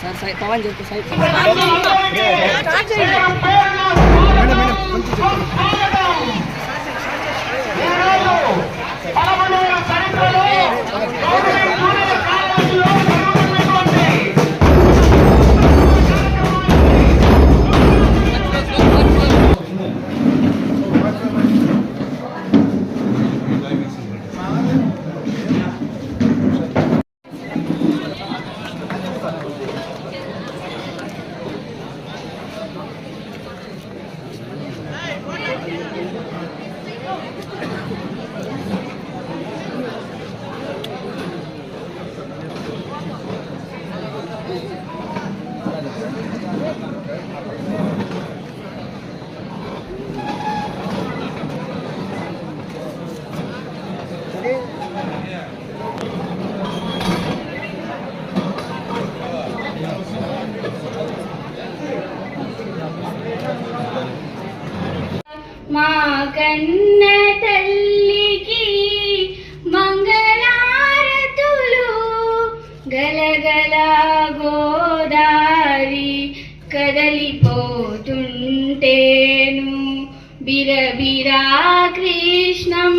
Sir సై పవన్ చెప్పు సై మా निराघृष्णम्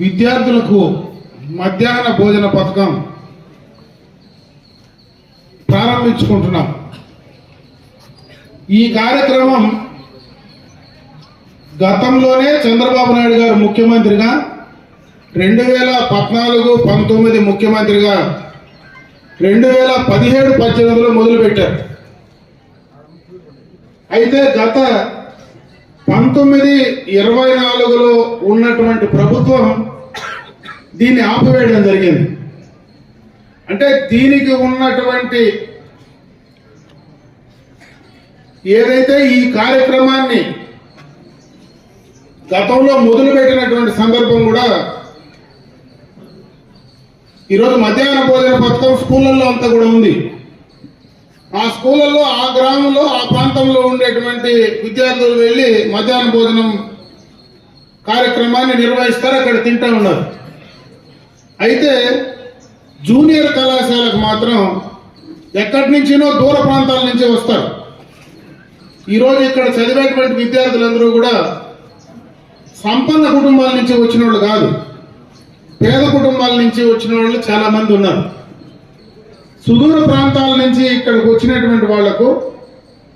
విద్యార్థులకు మధ్యాహ్న భోజన పథకం ప్రారంభించుకుంటున్నాం. ఈ కార్యక్రమం గతంలోనే చంద్రబాబు నాయుడు గారు ముఖ్యమంత్రిగా రెండు వేల పద్నాలుగు పంతొమ్మిది ముఖ్యమంత్రిగా రెండు వేల పదిహేడు పద్దెనిమిదిలో మొదలుపెట్టారు. అయితే గత పంతొమ్మిది ఇరవై నాలుగులో ఉన్నటువంటి ప్రభుత్వం దీన్ని ఆపివేయడం జరిగింది. అంటే దీనికి ఉన్నటువంటి ఏదైతే ఈ కార్యక్రమాన్ని గతంలో మొదలుపెట్టినటువంటి సందర్భం కూడా ఈరోజు మధ్యాహ్న భోజన పథకం స్కూళ్ళల్లో అంతా కూడా ఉంది. ఆ స్కూళ్ళల్లో ఆ గ్రామంలో ఆ ప్రాంతంలో ఉండేటువంటి విద్యార్థులు వెళ్ళి మధ్యాహ్న భోజనం కార్యక్రమాన్ని నిర్వహిస్తారు. అక్కడ తింటా ఉన్నారు. అయితే జూనియర్ కళాశాలకు మాత్రం ఎక్కడి నుంచినో దూర ప్రాంతాల నుంచి వస్తారు. ఈరోజు ఇక్కడ చదివేటువంటి విద్యార్థులందరూ కూడా సంపన్న కుటుంబాల నుంచి వచ్చిన వాళ్ళు కాదు పేద కుటుంబాల నుంచి వచ్చిన వాళ్ళు చాలా మంది ఉన్నారు. సుదూర ప్రాంతాల నుంచి ఇక్కడికి వచ్చినటువంటి వాళ్ళకు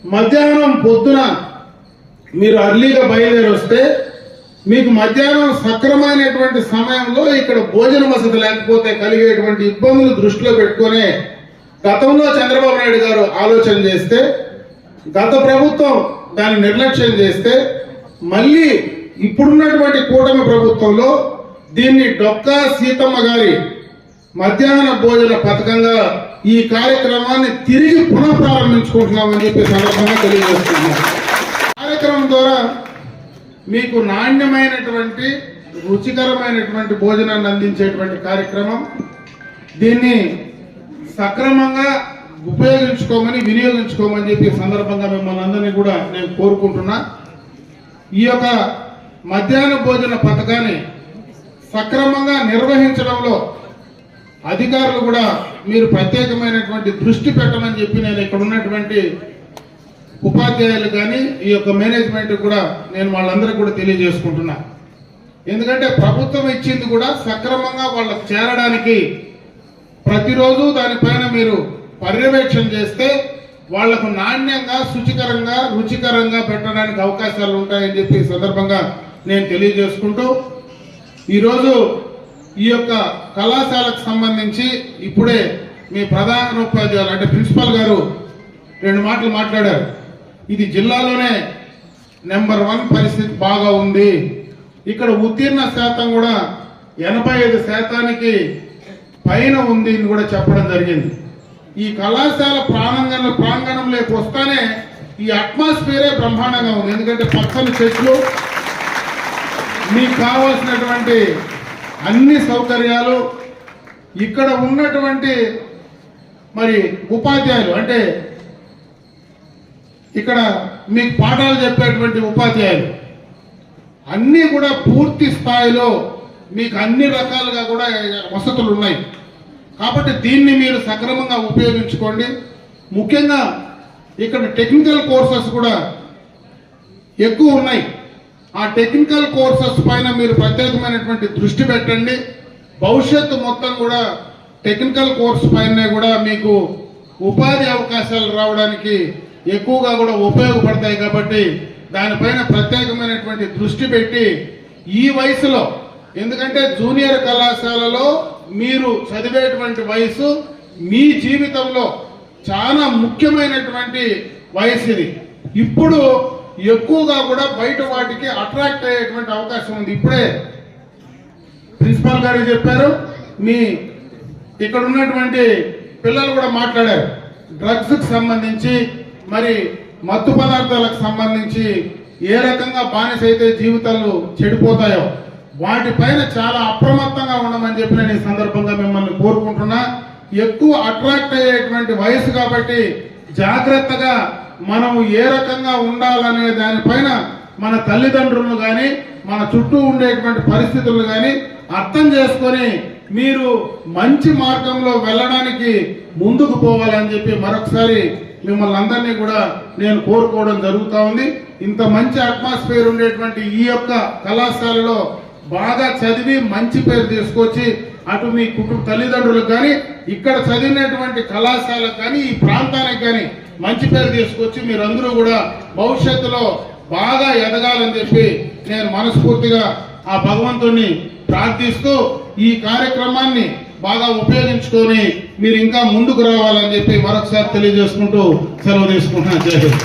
మధ్యాహ్నం పొద్దున మీరు అర్లీగా బయలుదేరి వస్తే మీకు మధ్యాహ్నం సక్రమైనటువంటి సమయంలో ఇక్కడ భోజన వసతి లేకపోతే కలిగేటువంటి ఇబ్బందులు దృష్టిలో పెట్టుకొని గతంలో చంద్రబాబు నాయుడు గారు ఆలోచన చేస్తే గత ప్రభుత్వం దాన్ని నిర్లక్ష్యం చేస్తే మళ్ళీ ఇప్పుడున్నటువంటి కూటమి ప్రభుత్వంలో దీన్ని డొక్కా సీతమ్మ గారి మధ్యాహ్న భోజన పథకంగా ఈ కార్యక్రమాన్ని తిరిగి పునఃప్రారంభించుకుంటున్నామని చెప్పి సందర్భంగా తెలియజేస్తున్నాం కార్యక్రమం ద్వారా మీకు నాణ్యమైనటువంటి రుచికరమైనటువంటి భోజనాన్ని అందించేటువంటి కార్యక్రమం. దీన్ని సక్రమంగా ఉపయోగించుకోమని వినియోగించుకోమని చెప్పి సందర్భంగా మిమ్మల్ని అందరినీ కూడా నేను కోరుకుంటున్నా. ఈ యొక్క మధ్యాహ్న భోజన పథకాన్ని సక్రమంగా నిర్వహించడంలో అధికారులు కూడా మీరు ప్రత్యేకమైనటువంటి దృష్టి పెట్టమని చెప్పి నేను ఇక్కడ ఉన్నటువంటి ఉపాధ్యాయులు కానీ ఈ యొక్క మేనేజ్మెంట్ కూడా నేను వాళ్ళందరికీ కూడా తెలియజేసుకుంటున్నా. ఎందుకంటే ప్రభుత్వం ఇచ్చింది కూడా సక్రమంగా వాళ్ళకి చేరడానికి ప్రతిరోజు దానిపైన మీరు పర్యవేక్షణ చేస్తే వాళ్ళకు నాణ్యంగా శుచికరంగా రుచికరంగా పెట్టడానికి అవకాశాలు ఉంటాయని చెప్పి సందర్భంగా నేను తెలియజేసుకుంటూ ఈరోజు ఈ యొక్క కళాశాలకు సంబంధించి ఇప్పుడే మీ ప్రధాన ఉపాధ్యాయులు అంటే ప్రిన్సిపల్ గారు రెండు మాటలు మాట్లాడారు. ఇది జిల్లాలోనే నెంబర్ వన్ పరిస్థితి బాగా ఉంది. ఇక్కడ ఉత్తీర్ణ శాతం కూడా ఎనభై ఐదు శాతానికి పైన ఉంది అని కూడా చెప్పడం జరిగింది. ఈ కళాశాల ప్రాంగణ ప్రాంగణంలోకి వస్తానే ఈ అట్మాస్ఫియరే బ్రహ్మాండంగా ఉంది. ఎందుకంటే పచ్చని చెట్లు మీకు కావాల్సినటువంటి అన్ని సౌకర్యాలు ఇక్కడ ఉన్నటువంటి మరి ఉపాధ్యాయులు అంటే ఇక్కడ మీకు పాఠాలు చెప్పేటువంటి ఉపాధ్యాయులు. అన్నీ కూడా పూర్తి స్థాయిలో మీకు అన్ని రకాలుగా కూడా వసతులు ఉన్నాయి. కాబట్టి దీన్ని మీరు సక్రమంగా ఉపయోగించుకోండి. ముఖ్యంగా ఇక్కడ టెక్నికల్ కోర్సెస్ కూడా ఎక్కువ ఉన్నాయి. ఆ టెక్నికల్ కోర్సెస్ పైన మీరు ప్రత్యేకమైనటువంటి దృష్టి పెట్టండి. భవిష్యత్తు మొత్తం కూడా టెక్నికల్ కోర్స్ పైన కూడా మీకు ఉపాధి అవకాశాలు రావడానికి ఎక్కువగా కూడా ఉపయోగపడతాయి కాబట్టి దానిపైన ప్రత్యేకమైనటువంటి దృష్టి పెట్టి ఈ వయసులో ఎందుకంటే జూనియర్ కళాశాలలో మీరు చదివేటువంటి వయసు మీ జీవితంలో చాలా ముఖ్యమైనటువంటి వయసు ఇది ఇప్పుడు ఎక్కువగా కూడా బయట వాటికి అట్రాక్ట్ అయ్యేటువంటి అవకాశం ఉంది. ఇప్పుడే ప్రిన్సిపాల్ గారు చెప్పారు మీ ఇక్కడ ఉన్నటువంటి పిల్లలు కూడా మాట్లాడారు. డ్రగ్స్కి సంబంధించి మరి మత్తు పదార్థాలకు సంబంధించి ఏ రకంగా బానిస అయితే జీవితాలు చెడిపోతాయో వాటిపైన చాలా అప్రమత్తంగా ఉండమని చెప్పి నేను ఈ సందర్భంగా మిమ్మల్ని కోరుకుంటున్నా. ఎక్కువ అట్రాక్ట్ అయ్యేటువంటి వయసు కాబట్టి జాగ్రత్తగా మనము ఏ రకంగా ఉండాలనే దానిపైన మన తల్లిదండ్రులను కానీ మన చుట్టూ ఉండేటువంటి పరిస్థితులను కానీ అర్థం చేసుకొని మీరు మంచి మార్గంలో వెళ్ళడానికి ముందుకు పోవాలని చెప్పి మరొకసారి మిమ్మల్ని అందరినీ కూడా నేను కోరుకోవడం జరుగుతూ ఉంది. ఇంత మంచి అట్మాస్ఫియర్ ఉండేటువంటి ఈ యొక్క కళాశాలలో బాగా చదివి మంచి పేరు తీసుకొచ్చి అటు మీ కుటుంబ తల్లిదండ్రులకు కానీ ఇక్కడ చదివినటువంటి కళాశాలకు కానీ ఈ ప్రాంతానికి కానీ మంచి పేరు తీసుకొచ్చి మీరందరూ కూడా భవిష్యత్తులో బాగా ఎదగాలని చెప్పి నేను మనస్ఫూర్తిగా ఆ భగవంతుణ్ణి ప్రార్థిస్తూ ఈ కార్యక్రమాన్ని బాగా ఉపయోగించుకొని మీరు ఇంకా ముందుకు రావాలని చెప్పి మరొకసారి తెలియజేసుకుంటూ సెలవు తీసుకుంటున్నాను జై హింద్.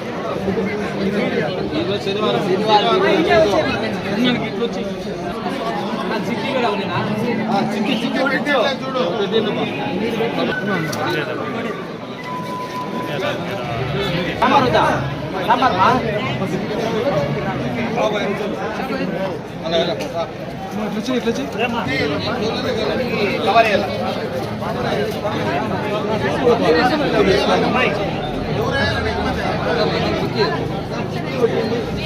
ఇట్లొచ్చి ఇట్లొచ్చి కవర్ చేయాలి ఎవరైనా Thank you.